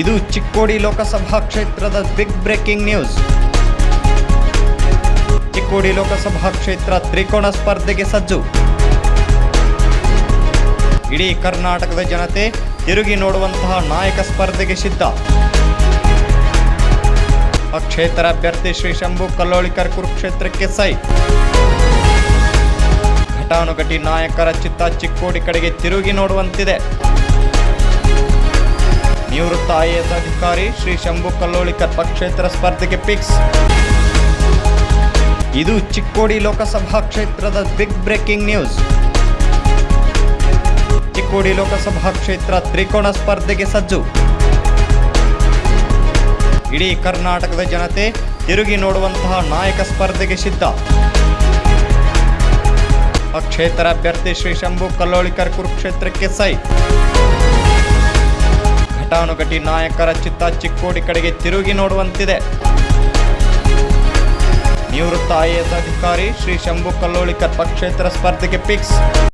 ಇದು ಚಿಕ್ಕೋಡಿ ಲೋಕಸಭಾ ಕ್ಷೇತ್ರದ big breaking news Chikkodi Lok Sabha ಕ್ಷೇತ್ರ ತ್ರಿಕೋಣ ಸ್ಪರ್ಧೆಗೆ ಸಜ್ಜು. ಇಡೀ ಕರ್ನಾಟಕದ ಜನತೆ ತಿರುಗಿ ನೋಡುವಂತಹ ನಾಯಕ ಸ್ಪರ್ಧೆಗೆ ಸಿದ್ಧ. ಪಕ್ಷೇತರ ಅಭ್ಯರ್ಥಿ ಶ್ರೀ ಶಂಭು ಕಲ್ಲೋಳಿಕರ್ ಕುರುಕ್ಷೇತ್ರಕ್ಕೆ ಸೈ. ಘಟಾನುಘಟಿ ನಾಯಕರ ಚಿತ್ತ ಚಿಕ್ಕೋಡಿ ಕಡೆಗೆ ತಿರುಗಿ ನೋಡುವಂತಿದೆ. ನಿವೃತ್ತ ಐಎಎಸ್ ಅಧಿಕಾರಿ ಶ್ರೀ ಶಂಭು ಕಲ್ಲೋಳಿಕರ್ ಪಕ್ಷೇತರ ಸ್ಪರ್ಧೆಗೆ ಪಿಕ್ಸ್. ಇದು ಚಿಕ್ಕೋಡಿ ಲೋಕಸಭಾ ಕ್ಷೇತ್ರದ big breaking news. Chikkodi Lok Sabha ಕ್ಷೇತ್ರ ತ್ರಿಕೋಣ ಸ್ಪರ್ಧೆಗೆ ಸಜ್ಜು. ಇಡೀ ಕರ್ನಾಟಕದ ಜನತೆ ತಿರುಗಿ ನೋಡುವಂತಹ ನಾಯಕ ಸ್ಪರ್ಧೆಗೆ ಸಿದ್ಧ. ಪಕ್ಷೇತರ ಅಭ್ಯರ್ಥಿ ಶ್ರೀ ಶಂಭು ಕಲ್ಲೋಳಿಕರ್ ಕುರುಕ್ಷೇತ್ರಕ್ಕೆ ಸೈ. ಘಟಾನುಘಟಿ ನಾಯಕರ ಚಿತ್ತ ಚಿಕ್ಕೋಡಿ ಕಡೆಗೆ ತಿರುಗಿ ನೋಡುವಂತಿದೆ. ನಿವೃತ್ತ ಐಎಎಸ್ ಅಧಿಕಾರಿ ಶ್ರೀ ಶಂಭು ಕಲ್ಲೋಳಿಕರ್ ಪಕ್ಷೇತರ ಸ್ಪರ್ಧೆಗೆ ಫಿಕ್ಸ್.